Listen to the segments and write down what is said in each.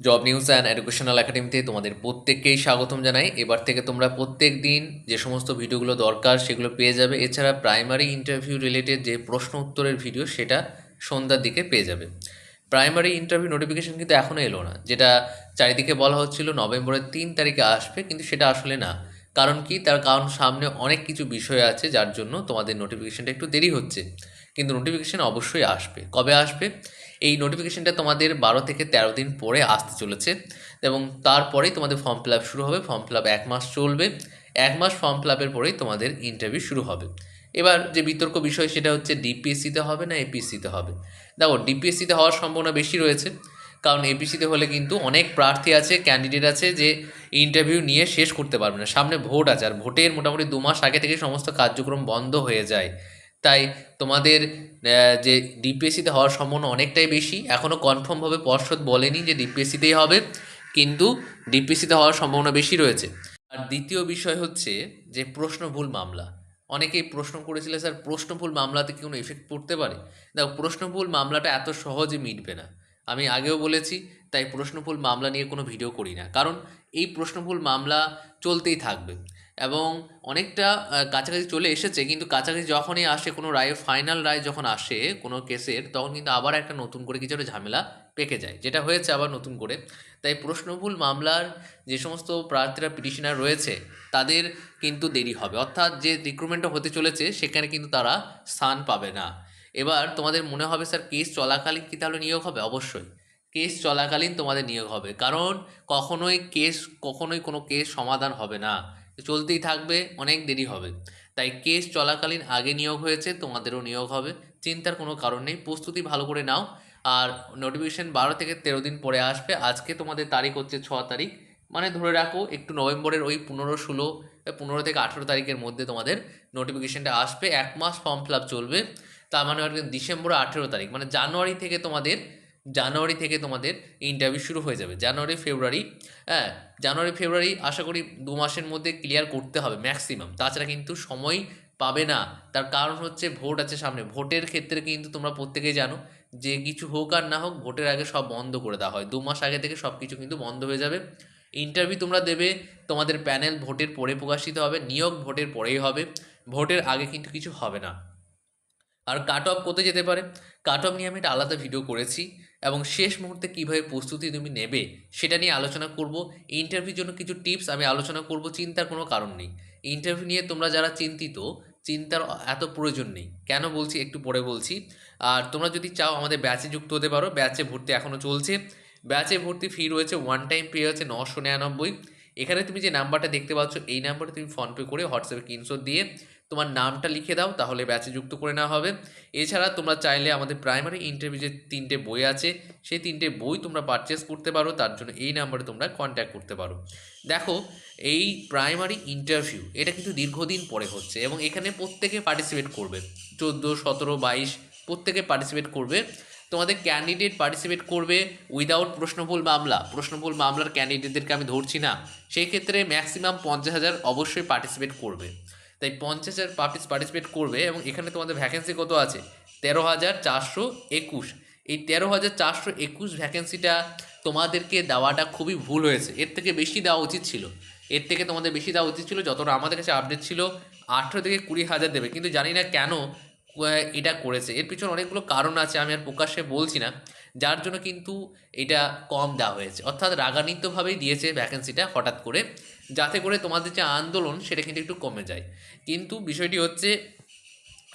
Job news and educational একাডেমিতে তোমাদের প্রত্যেককেই স্বাগতম জানাই। এবার থেকে তোমরা প্রত্যেক দিন যে সমস্ত ভিডিওগুলো দরকার সেগুলো পেয়ে যাবে। এছাড়া প্রাইমারি ইন্টারভিউ রিলেটেড যে প্রশ্ন উত্তরের ভিডিও সেটা সন্ধ্যার দিকে পেয়ে যাবে। প্রাইমারি ইন্টারভিউ নোটিফিকেশন কিন্তু এখনও এলো না। যেটা চারিদিকে বলা হচ্ছিল নভেম্বরের তিন তারিখে আসবে, কিন্তু সেটা আসলে না। কারণ কি? তার কারণ সামনে অনেক কিছু বিষয় আছে যার জন্য তোমাদের নোটিফিকেশনটা একটু দেরি হচ্ছে। কিন্তু নোটিফিকেশন অবশ্যই আসবে। কবে আসবে? এই নোটিফিকেশনটা তোমাদের বারো থেকে তেরো দিন পরে আসতে চলেছে এবং তারপরেই তোমাদের ফর্ম ফিল শুরু হবে। ফর্ম ফিল এক মাস চলবে। এক মাস ফর্ম ফিল পরেই তোমাদের ইন্টারভিউ শুরু হবে। এবার যে বিতর্ক বিষয় সেটা হচ্ছে ডিপিএসসিতে হবে না এপিএসসিতে হবে? দেখো ডিপিএসসিতে হওয়ার সম্ভাবনা বেশি রয়েছে। কারণ এপিসিতে হলে কিন্তু অনেক প্রার্থী আছে ক্যান্ডিডেট আছে যে ইন্টারভিউ নিয়ে শেষ করতে পারবে না। সামনে ভোট আছে, আর ভোটের মোটামুটি দু মাস আগে থেকে সমস্ত কার্যক্রম বন্ধ হয়ে যায়। তাই তোমাদের যে ডিপিএসসিতে হওয়ার সম্ভাবনা অনেকটাই বেশি। এখনও কনফার্মভাবে পর্ষদ বলেনি যে ডিপিএসসিতেই হবে, কিন্তু ডিপিএসসিতে হওয়ার সম্ভাবনা বেশি রয়েছে। আর দ্বিতীয় বিষয় হচ্ছে যে প্রশ্ন ভুল মামলা। অনেকেই প্রশ্ন করেছিল, স্যার, প্রশ্ন ভুল মামলাতে কি কোনো এফেক্ট পড়তে পারে? দেখো, প্রশ্ন ভুল মামলাটা এত সহজে মিটবে না। আমি আগেও বলেছি, তাই প্রশ্নফুল মামলা নিয়ে কোনো ভিডিও করি না। কারণ এই প্রশ্নফুল মামলা চলতেই থাকবে। এবং অনেকটা কাছাকাছি চলে এসেছে, কিন্তু কাছাকাছি যখনই আসে, কোনো রায়ের ফাইনাল রায় যখন আসে, কোনো কেসের, তখন কিন্তু আবার একটা নতুন করে কিছু একটা ঝামেলা পেকে যায়। যেটা হয়েছে আবার নতুন করে। তাই প্রশ্নভুল মামলার যে সমস্ত প্রার্থীরা পিটিশনার রয়েছে, তাদের কিন্তু দেরি হবে। অর্থাৎ যে রিক্রুটমেন্টটা হতে চলেছে, সেখানে কিন্তু তারা স্থান পাবে না। এবার তোমাদের মনে হবে, স্যার, কেস চলাকালীন কি তাহলে নিয়োগ হবে? অবশ্যই। কেস চলাকালীন তোমাদের নিয়োগ হবে। কারণ কখনোই কেস, কখনোই কোনো কেস সমাধান হবে না। চলতেই থাকবে, অনেক দেরি হবে। তাই কেস চলাকালীন আগে নিয়োগ হয়েছে, তোমাদেরও নিয়োগ হবে। চিন্তার কোনো কারণ নেই, প্রস্তুতি ভালো করে নাও। আর নোটিফিকেশন বারো থেকে তেরো দিন পরে আসবে। আজকে তোমাদের তারিখ হচ্ছে ছ তারিখ। মানে ধরে রাখো, একটু নভেম্বরের ওই পনেরো, ষোলো পনেরো থেকে আঠেরো তারিখের মধ্যে তোমাদের নোটিফিকেশনটা আসবে। এক মাস ফর্ম ফিল চলবে। তার মানে ডিসেম্বর আঠেরো তারিখ মানে জানুয়ারি থেকে তোমাদের জানুয়ারি থেকে তোমাদের ইন্টারভিউ শুরু হয়ে যাবে। জানুয়ারি ফেব্রুয়ারি হ্যাঁ জানুয়ারি ফেব্রুয়ারি আশা করি দু মাসের মধ্যে ক্লিয়ার করতে হবে ম্যাক্সিমাম তাছাড়া কিন্তু সময় পাবে না। তার কারণ হচ্ছে ভোট আছে সামনে। ভোটের ক্ষেত্রে কিন্তু তোমরা প্রত্যেকেই জানো, যে কিছু হোক আর না হোক, ভোটের আগে সব বন্ধ করে দেওয়া হয়। দু মাস আগে থেকে সব কিছু কিন্তু বন্ধ হয়ে যাবে। ইন্টারভিউ তোমরা দেবে, তোমাদের প্যানেল ভোটের পরে প্রকাশিত হবে, নিয়োগ ভোটের পরেই হবে, ভোটের আগে কিন্তু কিছু হবে না। আর কাট অফ কোথায় যেতে পারে? কাট অফ নিয়ে আমি একটা আলাদা ভিডিও করেছি এবং শেষ মুহূর্তে কীভাবে প্রস্তুতি তুমি নেবে সেটা নিয়ে আলোচনা করব। ইন্টারভিউর জন্য কিছু টিপস আমি আলোচনা করব, চিন্তার কোনো কারণ নেই। ইন্টারভিউ নিয়ে তোমরা যারা চিন্তিত, চিন্তার এত প্রয়োজন নেই। কেন বলছি? একটু পরে বলছি। আর তোমরা যদি চাও আমাদের ব্যাচে যুক্ত হতে পারো ব্যাচে ভর্তি এখনও চলছে। ব্যাচে ভর্তি ফি রয়েছে ওয়ান টাইম পে হচ্ছে নশো নিরানব্বই। এখানে তুমি যে নাম্বারটা দেখতে পাচ্ছ, এই নাম্বারে তুমি ফোনপে করে হোয়াটসঅ্যাপে স্ক্রিনশট দিয়ে তোমার নামটা লিখে দাও, তাহলে ব্যাচে যুক্ত করে নেওয়া হবে। এছাড়া তোমরা চাইলে আমাদের প্রাইমারি ইন্টারভিউ যে তিনটে বই আছে, সেই তিনটে বই তোমরা পারচেস করতে পারো, তার জন্য এই নাম্বারে তোমরা কন্ট্যাক্ট করতে পারো। দেখো, এই প্রাইমারি ইন্টারভিউ এটা কিন্তু দীর্ঘদিন পরে হচ্ছে এবং এখানে প্রত্যেকে পার্টিসিপেট করবে। চোদ্দ, সতেরো, বাইশ, প্রত্যেকে পার্টিসিপেট করবে। তোমাদের ক্যান্ডিডেট পার্টিসিপেট করবে উইদাউট প্রশ্নভুল মামলা। প্রশ্নভুল মামলার ক্যান্ডিডেটদেরকে আমি ধরছি না। সেই ক্ষেত্রে ম্যাক্সিমাম পঞ্চাশ হাজার অবশ্যই পার্টিসিপেট করবে। তাই পঞ্চাশ হাজার পার্টিসিপেট করবে এবং এখানে তোমাদের ভ্যাকেন্সি কত আছে? তেরো হাজার চারশো একুশ। এই তেরো হাজার চারশো একুশ ভ্যাকেন্সিটা তোমাদেরকে দেওয়াটা খুবই ভুল হয়েছে। এর থেকে বেশি দেওয়া উচিত ছিল। এর থেকে তোমাদের বেশি দেওয়া উচিত ছিল যতটা আমাদের কাছে আপডেট ছিল। আঠেরো থেকে কুড়ি হাজার দেবে। কিন্তু জানি না কেন এটা করেছে। এর পিছনে অনেকগুলো কারণ আছে, আমি আর প্রকাশ্যে বলছি না। যার জন্য কিন্তু এটা কম দেওয়া হয়েছে। অর্থাৎ রাগান্বিতভাবেই দিয়েছে ভ্যাকেন্সিটা হঠাৎ করে। যাতে করে তোমাদের যে আন্দোলন, সেটা কিন্তু একটু কমে যায়। কিন্তু বিষয়টি হচ্ছে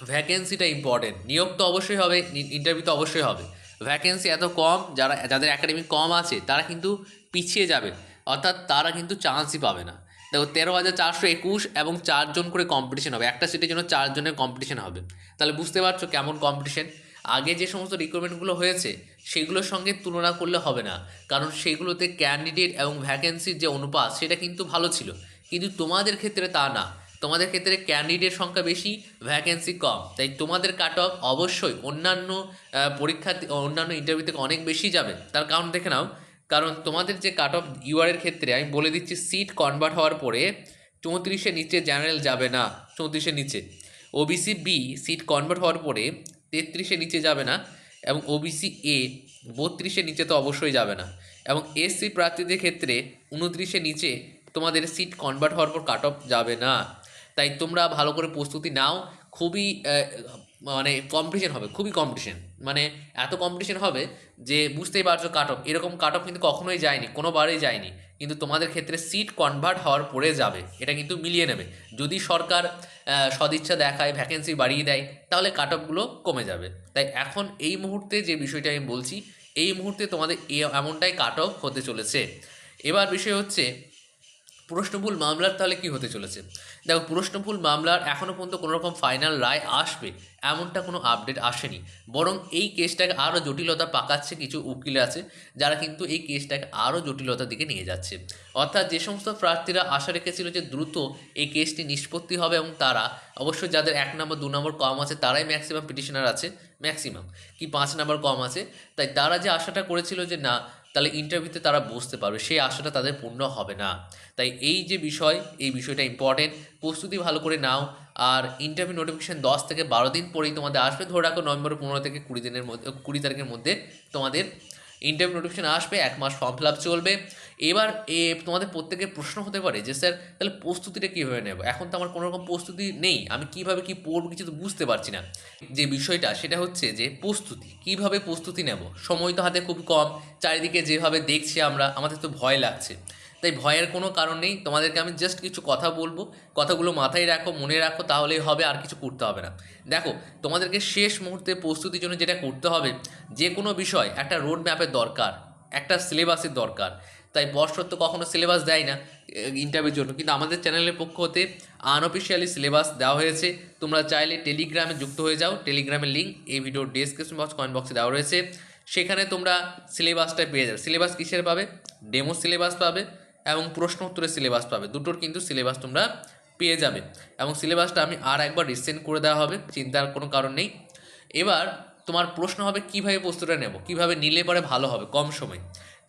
ভ্যাকেন্সিটা ইম্পর্টেন্ট নিয়োগ তো অবশ্যই হবে ইন্টারভিউ তো অবশ্যই হবে। ভ্যাকেন্সি এত কম, যারা, যাদের একাডেমি কম আছে, তারা কিন্তু পিছিয়ে যাবে। অর্থাৎ তারা কিন্তু চান্সই পাবে না। দেখো, তেরো হাজার চারশো একুশ এবং চারজন করে কম্পিটিশন হবে। একটা সিটের জন্য চারজনের কম্পিটিশন হবে। তাহলে বুঝতে পারছ কেমন কম্পিটিশন আগে যে সমস্ত রিক্রুটমেন্টগুলো হয়েছে, সেগুলোর সঙ্গে তুলনা করলে হবে না। কারণ সেগুলোতে ক্যান্ডিডেট এবং ভ্যাকেন্সির যে অনুপাত, সেটা কিন্তু ভালো ছিল। কিন্তু তোমাদের ক্ষেত্রে তা না। তোমাদের ক্ষেত্রে ক্যান্ডিডেট সংখ্যা বেশি ভ্যাকেন্সি কম। তাই তোমাদের কাট অফ অবশ্যই অন্যান্য পরীক্ষা অন্যান্য ইন্টারভিউ থেকে অনেক বেশি যাবে। তার কারণ দেখে নাও কারণ তোমাদের যে কাট অফ ইউআরের ক্ষেত্রে আমি বলে দিচ্ছি সিট কনভার্ট হওয়ার পরে চৌত্রিশের নিচে জেনারেল যাবে না, চৌত্রিশের নিচে। ওবিসি বি সিট কনভার্ট হওয়ার পরে তেত্রিশের নিচে যাবে না এবং ওবিসি এ বত্রিশের নিচে তো অবশ্যই যাবে না। এবং এসসি প্রার্থীদের ক্ষেত্রে উনত্রিশে নিচে তোমাদের সিট কনভার্ট হওয়ার পর কাট অফ যাবে না। তাই তোমরা ভালো করে প্রস্তুতি নাও। খুবই মানে কম্পিটিশন হবে, খুবই কম্পিটিশন মানে এত কম্পিটিশন হবে যে বুঝতেই পারছ কাট অফ এরকম কাট অফ কিন্তু কখনোই যায়নি, কোনোবারই যায়নি। কিন্তু তোমাদের ক্ষেত্রে সিট কনভার্ট হওয়ার পরে যাবে, এটা কিন্তু মিলিয়ে নেবে। যদি সরকার সদিচ্ছা দেখায় ভ্যাকেন্সি বাড়িয়ে দেয়, তাহলে কাট অফগুলো কমে যাবে। তাই এখন এই মুহূর্তে যে বিষয়টা আমি বলছি, এই মুহূর্তে তোমাদের এমনটাই কাট অফ হতে চলেছে। এবার বিষয় হচ্ছে প্রশ্নভুল মামলার তাহলে কি হতে চলেছে? দেখো, প্রশ্নভুল মামলার এখনও পর্যন্ত কোনো রকম ফাইনাল রায় আসবে, এমনটা কোনো আপডেট আসেনি। বরং এই কেসটাকে আরও জটিলতা পাকাচ্ছে কিছু উকিল আছে, যারা কিন্তু এই কেসটাকে আরও জটিলতার দিকে নিয়ে যাচ্ছে। অর্থাৎ যে সমস্ত প্রার্থীরা আশা রেখেছিল যে দ্রুত এই কেসটি নিষ্পত্তি হবে এবং তারা অবশ্যই যাদের এক নম্বর দু নম্বর কম আছে, তারাই ম্যাক্সিমাম পিটিশনার আছে ম্যাক্সিমাম কি পাঁচ নম্বর কম আছে, তাই তারা যে আশাটা করেছিল যে না তাহলে ইন্টারভিউতে তারা বুঝতে পারবে, সেই আশাটা তাদের পূর্ণ হবে না। তাই এই যে বিষয়, এই বিষয়টা ইম্পর্টেন্ট প্রস্তুতি ভালো করে নাও। আর ইন্টারভিউ নোটিফিকেশান দশ থেকে বারো দিন পরেই তোমাদের আসবে। ধরে রাখো নভেম্বর পনেরো থেকে কুড়ি দিনের মধ্যে, কুড়ি তারিখের মধ্যে তোমাদের ইন্টারভিউ নোটিফিকেশান আসবে। এক মাস ফর্ম ফিল আপ চলবে। এবার এ তোমাদের প্রত্যেকের প্রশ্ন হতে পারে যে, স্যার, তাহলে প্রস্তুতিটা কীভাবে নেব? এখন তো আমার কোনো রকম প্রস্তুতি নেই। আমি কীভাবে কী পড়ব কিছু তো বুঝতে পারছি না। যে বিষয়টা সেটা হচ্ছে যে, প্রস্তুতি, কীভাবে প্রস্তুতি নেব? সময় তো হাতে খুব কম। চারিদিকে যেভাবে দেখছি আমরা, আমাদের তো ভয় লাগছে। তাই ভয়ের কোনো কারণ নেই। তোমাদেরকে আমি জাস্ট কিছু কথা বলব। কথাগুলো মাথায় রাখো, মনে রাখো, তাহলেই হবে, আর কিছু করতে হবে না। দেখো, তোমাদেরকে শেষ মুহূর্তে প্রস্তুতির জন্য যেটা করতে হবে, যে কোনো বিষয় একটা রোড ম্যাপের দরকার, একটা সিলেবাসের দরকার। তাই বর্ষর তো কখনো সিলেবাস দেয় না ইন্টারভিউর জন্য। কিন্তু আমাদের চ্যানেলের পক্ষ হতে আনঅফিসিয়ালি সিলেবাস দেওয়া হয়েছে। তোমরা চাইলে টেলিগ্রামে যুক্ত হয়ে যাও। টেলিগ্রামের লিঙ্ক এই ভিডিওর ডেসক্রিপশন বক্স কমেন্ট বক্সে দেওয়া রয়েছে। সেখানে তোমরা সিলেবাসটা পেয়ে যাবে। সিলেবাস কিসের পাবে? ডেমো সিলেবাস পাবে এবং প্রশ্ন উত্তরের সিলেবাস পাবে। দুটোর কিন্তু সিলেবাস তোমরা পেয়ে যাবে। এবং সিলেবাসটা আমি আর একবার রিসেন্ড করে দেওয়া হবে, চিন্তার কোনো কারণ নেই। এবার তোমার প্রশ্ন হবে, কীভাবে প্রস্তুতিটা নেব? কীভাবে নিলে পরে ভালো হবে? কম সময়।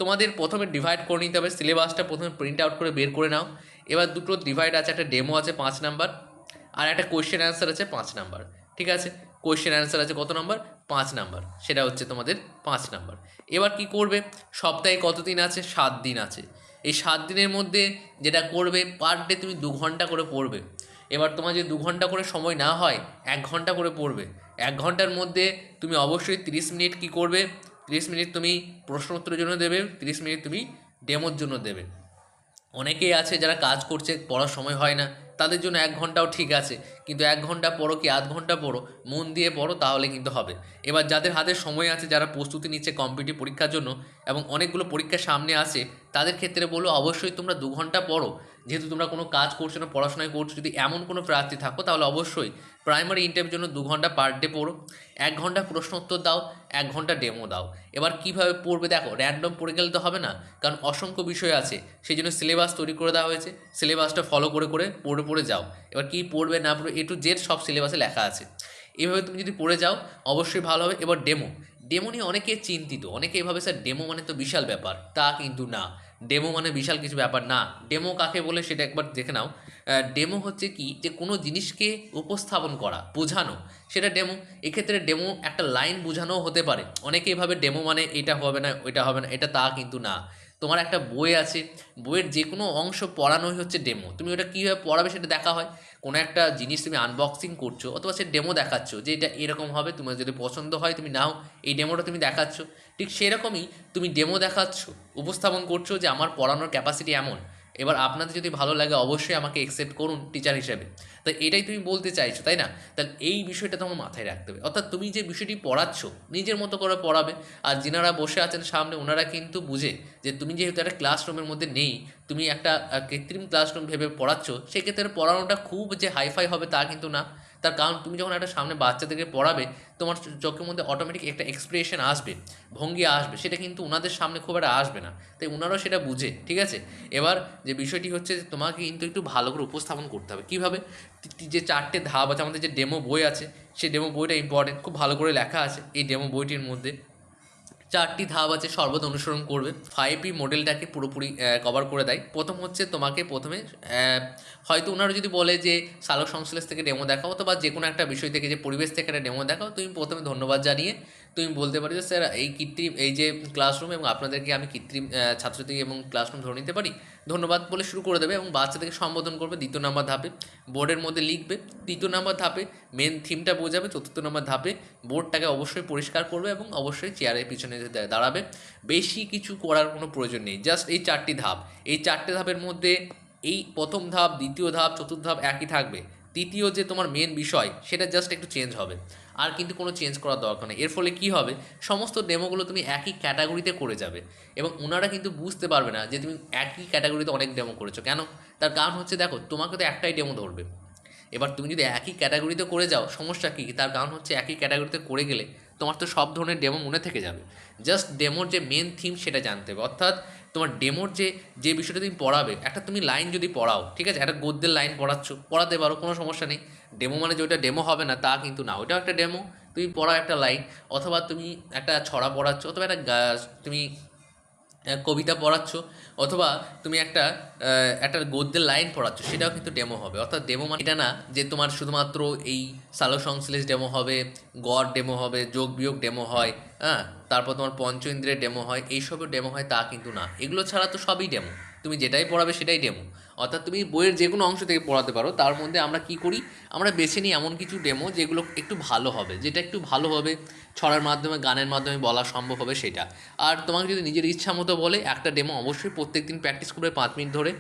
তোমাদের প্রথমে ডিভাইড করে নিতে হবে সিলেবাসটা প্রথমে প্রিন্ট আউট করে বের করে নাও। এবার দুটো ডিভাইড আছে, একটা ডেমো আছে পাঁচ নাম্বার আর একটা কোয়েশ্চেন অ্যান্সার আছে পাঁচ নাম্বার ঠিক আছে? কোয়েশ্চেন অ্যান্সার আছে কত নাম্বার পাঁচ নাম্বার সেটা হচ্ছে তোমাদের পাঁচ নাম্বার এবার কি করবে? সপ্তাহে কত দিন আছে? সাত দিন আছে। এই সাত দিনের মধ্যে যেটা করবে পার ডে তুমি দু ঘণ্টা করে পড়বে। এবার তোমার যদি দু ঘণ্টা করে সময় না হয়, এক ঘণ্টা করে পড়বে। এক ঘণ্টার মধ্যে তুমি অবশ্যই তিরিশ মিনিট কি করবে? তিরিশ মিনিট তুমি প্রশ্ন উত্তরের জন্য দেবে, তিরিশ মিনিট তুমি ডেমোর জন্য দেবে। অনেকেই আছে যারা কাজ করছে, পড়ার সময় হয় না, তাদের জন্য এক ঘন্টাও ঠিক আছে। কিন্তু এক ঘণ্টা পড়ো কি আধ ঘণ্টা পড়ো? মন দিয়ে পড়ো, তাহলে কিন্তু হবে। এবার যাদের হাতে সময় আছে, যারা প্রস্তুতি নিচ্ছে কম্পিটিভ পরীক্ষার জন্য এবং অনেকগুলো পরীক্ষার সামনে আছে, তাদের ক্ষেত্রে বলব, অবশ্যই তোমরা দু ঘণ্টা পড়ো। যেহেতু তোমরা কোনো কাজ করছ না পড়াশোনায় করছ, যদি এমন কোনো প্রার্থী থাকো, তাহলে অবশ্যই প্রাইমারি ইন্টারভিউর জন্য দু ঘণ্টা পার ডে পড়ো। এক ঘণ্টা প্রশ্ন উত্তর দাও, এক ঘণ্টা ডেমো দাও। এবার কীভাবে পড়বে দেখো র্যান্ডম পড়ে গেলে তো হবে না, কারণ অসংখ্য বিষয় আছে, সেই জন্য সিলেবাস তৈরি করে দেওয়া হয়েছে সিলেবাসটা ফলো করে করে পড়ে পড়ে যাও। এবার কি পড়বে না পড়বে এ টু জেড সব সিলেবাসে লেখা আছে। এভাবে তুমি যদি পড়ে যাও, অবশ্যই ভালো হবে। এবার ডেমো ডেমো নিয়ে অনেকে চিন্তিত, অনেকে এভাবে স্যার ডেমো মানে তো বিশাল ব্যাপার, তা কিন্তু না। ডেমো মানে বিশাল কিছু ব্যাপার না। ডেমো কাকে বলে সেটা একবার দেখে নাও। ডেমো হচ্ছে কি যে কোনো জিনিসকে উপস্থাপন করা, বোঝানো। সেটা ডেমো এক্ষেত্রে ডেমো একটা লাইন বোঝানো হতে পারে। অনেকে এভাবে ডেমো মানে এটা হবে না, ওইটা হবে না, এটা তা কিন্তু না। তোমার একটা বই আছে, বইয়ের যে কোনো অংশ পড়ানোই হচ্ছে ডেমো তুমি ওটা কীভাবে পড়াবে সেটা দেখা হয়। কোনো একটা জিনিস তুমি আনবক্সিং করছ অথবা সে ডেমো দেখাচ্ছ যে এটা এরকম হবে, তোমার যদি পছন্দ হয় তুমি নাও, এই ডেমোটা তুমি দেখাচ্ছ। ঠিক সেরকমই তুমি ডেমো দেখাচ্ছ, উপস্থাপন করছ যে আমার পড়ানোর ক্যাপাসিটি এমন। এবার আপনাদের যদি ভালো লাগে, অবশ্যই আমাকে একসেপ্ট করুন টিচার হিসেবে। তো এটাই তুমি বলতে চাইছো, তাই না? তাহলে এই বিষয়টা তোমার মাথায় রাখতে হবে। অর্থাৎ তুমি যে বিষয়টি পড়াচ্ছ, নিজের মতো করে পড়াবে। আর যিনারা বসে আছেন সামনে, ওনারা কিন্তু বুঝে যে তুমি যেহেতু একটা ক্লাসরুমের মধ্যে নেই, তুমি একটা কৃত্রিম ক্লাসরুম ভেবে পড়াচ্ছ, সেক্ষেত্রে পড়ানোটা খুব যে হাইফাই হবে তা কিন্তু না। তার কারণ তুমি যখন একটা সামনে বাচ্চাদেরকে পড়াবে, তোমার চোখের মধ্যে অটোমেটিক একটা এক্সপ্রেশন আসবে, ভঙ্গি আসবে, সেটা কিন্তু ওনাদের সামনে খুব একটা আসবে না। তাই ওনারাও সেটা বুঝে, ঠিক আছে? এবার যে বিষয়টি হচ্ছে তোমাকে কিন্তু একটু ভালো করে উপস্থাপন করতে হবে। কীভাবে? যে চারটে ধাপ আছে, আমাদের যে ডেমো বই আছে সেই ডেমো বইটা ইম্পর্টেন্ট খুব ভালো করে লেখা আছে, এই ডেমো বইটির মধ্যে চারটি ধাপ আছে সর্বদা অনুসরণ করবে। ফাইভ পি মডেলটাকে পুরোপুরি কভার করে দেয়। প্রথম হচ্ছে তোমাকে প্রথমে হয়তো ওনারা যদি বলে যে, সালোক সংশ্লেষ থেকে ডেমো দেখাও, অথবা যে কোনো একটা বিষয় থেকে যে পরিবেশ থেকে একটা ডেমো দেখাও, তুমি প্রথমে ধন্যবাদ জানিয়ে তুমি বলতে পারো যে, স্যার, এই কৃত্রিম, এই যে ক্লাসরুম এবং আপনাদেরকে আমি কৃত্রিম ছাত্রছাত্রী এবং ক্লাসরুম ধরে নিতে পারি, ধন্যবাদ বলে শুরু করে দেবে এবং বাচ্চাদেরকে সম্বোধন করবে দ্বিতীয় নাম্বার ধাপে। বোর্ডের মধ্যে লিখবে তৃতীয় নাম্বার ধাপে মেন থিমটা বোঝাবে, চতুর্থ নাম্বার ধাপে বোর্ডটাকে অবশ্যই পরিষ্কার করবে এবং অবশ্যই চেয়ারের পিছনে দাঁড়াবে। বেশি কিছু করার কোনো প্রয়োজন নেই জাস্ট এই চারটি ধাপ। এই চারটে ধাপের মধ্যে এই প্রথম ধাপ, দ্বিতীয় ধাপ, চতুর্থ ধাপ একই থাকবে। তৃতীয় যে তোমার মেন বিষয়, সেটা জাস্ট একটু চেঞ্জ হবে। আর কিন্তু কোনো চেঞ্জ করার দরকার নেই। এর ফলে কি হবে? সমস্ত ডেমোগুলো তুমি একই ক্যাটাগরিতে করে যাবে এবং ওনারা কিন্তু বুঝতে পারবে না যে তুমি একই ক্যাটাগরিতে অনেক ডেমো করেছ। কেন? তার কারণ হচ্ছে দেখো, তোমাকে তো একটাই ডেমো ধরবে। এবার তুমি যদি একই ক্যাটাগরিতে করে যাও, সমস্যা কী? তার কারণ হচ্ছে একই ক্যাটাগরিতে করে গেলে তোমার তো সব ধরনের ডেমো মনে থেকে যাবে। জাস্ট ডেমোর যে মেন থিম সেটা জানতে হবে। অর্থাৎ তোমার ডেমোর যে যে বিষয়টা তুমি পড়াবে, একটা তুমি লাইন যদি পড়াও, ঠিক আছে? একটা গদ্যের লাইন পড়াচ্ছ, পড়াতে পারো, কোনো সমস্যা নেই। ডেমো মানে যে ওটা ডেমো হবে না, তা কিন্তু না। ওইটাও একটা ডেমো তুমি পড়াও একটা লাইন অথবা তুমি একটা ছড়া পড়াচ্ছ, অথবা একটা তুমি কবিতা পড়াচ্ছ, অথবা তুমি একটা একটা গদ্যের লাইন পড়াচ্ছ, সেটাও কিন্তু ডেমো হবে। অর্থাৎ ডেমো মানে এটা না যে তোমার শুধুমাত্র এই সালো সংশ্লেষ ডেমো হবে, গড় ডেমো হবে, যোগ বিয়োগ ডেমো হয় হ্যাঁ? তারপর তোমার পঞ্চ ইন্দ্রের ডেমো হয় এইসবের ডেমো হয়, তা কিন্তু না। এগুলো ছাড়া তো সবই ডেমো তুমি যেটাই পড়াবে সেটাই ডেমো অর্থাৎ তুমি বইয়ের যে কোনো অংশ থেকে পড়াতে পারো, তার মধ্যে আমরা কি করি? আমরা বেছে নিই এমন কিছু ডেমো যেগুলো একটু ভালো হবে, যেটা একটু ভালো হবে, ছড়ার মাধ্যমে, গানের মাধ্যমে বলা সম্ভব হবে সেটা। আর তোমাকে যদি নিজের ইচ্ছা মতো বলে, একটা ডেমো অবশ্যই প্রত্যেক দিন প্র্যাকটিস করবে পাঁচ মিনিট ধরে।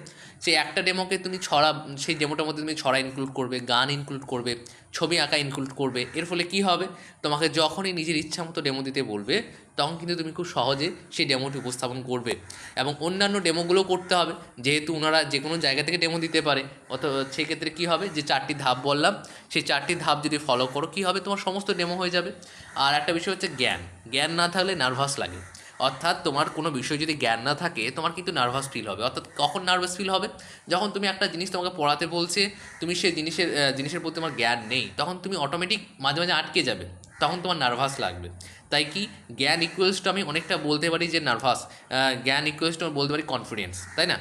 সেই একটা ডেমোকে তুমি ছড়া, সেই ডেমোটার মধ্যে তুমি ছড়া ইনক্লুড করবে, গান ইনক্লুড করবে, ছবি আঁকা ইনক্লুড করবে। এর ফলে কি হবে? তোমাকে যখনই নিজের ইচ্ছা মতো ডেমো দিতে বলবে তখন কিন্তু তুমি খুব সহজে সেই ডেমোটি উপস্থাপন করবে। এবং অন্যান্য ডেমোগুলো করতে হবে। যেহেতু ওনারা যে কোনো জায়গা থেকে ডেমো দিতে পারে অত সেক্ষেত্রে কী হবে? যে চারটি ধাপ বললাম, সেই চারটি ধাপ যদি ফলো করো, কী হবে? তোমার সমস্ত ডেমো হয়ে যাবে। আর একটা বিষয় হচ্ছে জ্ঞান। জ্ঞান না থাকলে নার্ভাস লাগে। অর্থাৎ তোমার কোনো বিষয় যদি জ্ঞান না থাকে, তোমার কিন্তু নার্ভাস ফিল হবে। অর্থাৎ কখন নার্ভাস ফিল হবে? যখন তুমি একটা জিনিস তোমাকে পড়াতে বলছে, তুমি সেই জিনিসের জিনিসের প্রতি তোমার জ্ঞান নেই, তখন তুমি অটোমেটিক মাঝে মাঝে আটকে যাবে। তখন তোমার নার্ভাস লাগবে। তাই কি? জ্ঞান ইকুয়েলস টু আমি অনেকটা বলতে পারি যে নার্ভাস জ্ঞান ইকুয়েলস টু বলতে পারি কনফিডেন্স তাই না?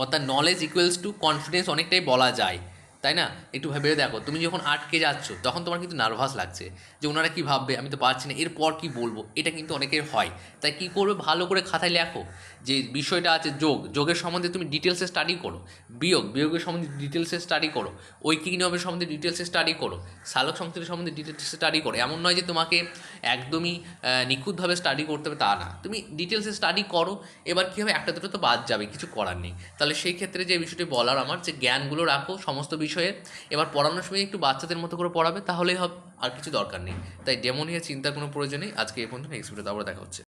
অর্থাৎ নলেজ ইকুয়েলস টু কনফিডেন্স অনেকটাই বলা যায়। তাই না? একটু ভেবে দেখো, তুমি যখন আটকে যাচ্ছ, তখন তোমার কিন্তু নার্ভাস লাগছে যে ওনারা কী ভাববে, আমি তো পারছি না, এরপর কী বলব? এটা কিন্তু অনেকের হয়। তাই কী করবে? ভালো করে খাতায় লেখো যে বিষয়টা আছে যোগ। যোগের সম্বন্ধে তুমি ডিটেলসে স্টাডি করো। বিয়োগ। বিয়োগের সম্বন্ধে ডিটেলসে স্টাডি করো। ঐকিক নিয়মের সম্বন্ধে ডিটেলসে স্টাডি করো। সালোক সংশ্লেষের সম্বন্ধে ডিটেলসে স্টাডি করো। এমন নয় যে তোমাকে একদমই নিখুঁতভাবে স্টাডি করতে হবে তা না। তুমি ডিটেলসে স্টাডি করো। এবার কী হবে? একটা দুটো তো বাদ যাবে, কিছু করার নেই। তাহলে সেই ক্ষেত্রে যে বিষয়টি বলার আমার, যে জ্ঞানগুলো রাখো, সমস্ত বিষয়ে এবার পড়ানোর সময় একটু বাচ্চাদের মতো করে পড়াবে, তাহলেই হবে, আর কিছু দরকার নেই। তাই ডেমোনিয়া চিন্তার কোনো প্রয়োজন নেই। আজকে এই পর্যন্ত নেক্সট ভিডিওতে আবার দেখা হচ্ছে।